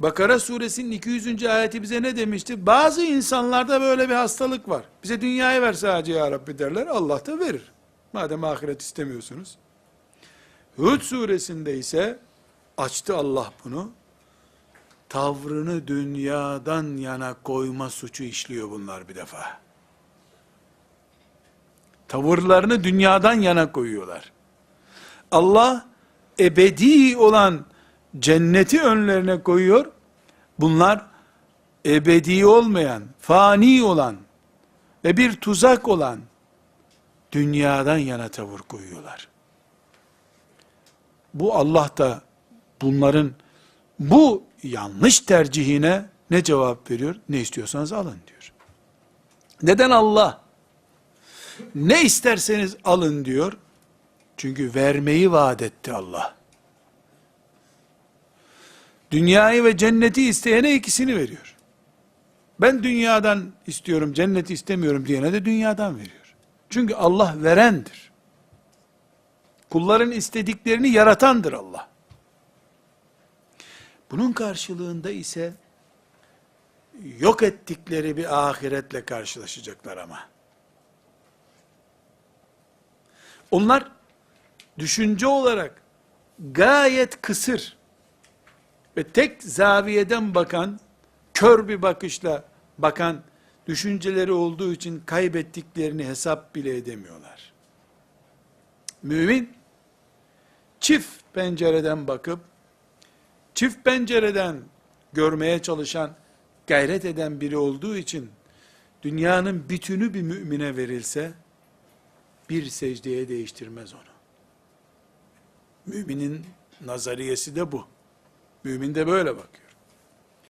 Bakara suresinin 200. ayeti bize ne demişti? Bazı insanlarda böyle bir hastalık var. Bize dünyayı ver sadece ya Rabbi derler. Allah da verir. Madem ahiret istemiyorsunuz. Hud suresinde ise açtı Allah bunu. Tavrını dünyadan yana koyma suçu işliyor bunlar bir defa. Tavırlarını dünyadan yana koyuyorlar. Allah ebedi olan cenneti önlerine koyuyor. Bunlar ebedi olmayan, fani olan ve bir tuzak olan dünyadan yana tavır koyuyorlar. Bu Allah da bunların bu yanlış tercihine ne cevap veriyor? Ne istiyorsanız alın diyor. Neden Allah? Ne isterseniz alın diyor. Çünkü vermeyi vaat etti Allah. Dünyayı ve cenneti isteyene ikisini veriyor. Ben dünyadan istiyorum, cenneti istemiyorum diyene de dünyadan veriyor. Çünkü Allah verendir. Kulların istediklerini yaratandır Allah. Bunun karşılığında ise yok ettikleri bir ahiretle karşılaşacaklar ama. Onlar düşünce olarak gayet kısır ve tek zaviyeden bakan, kör bir bakışla bakan düşünceleri olduğu için kaybettiklerini hesap bile edemiyorlar. Mümin çift pencereden bakıp çift pencereden görmeye çalışan, gayret eden biri olduğu için dünyanın bütünü bir mümine verilse bir secdeye değiştirmez onu. Müminin nazariyesi de bu. Mümin de böyle bakıyor.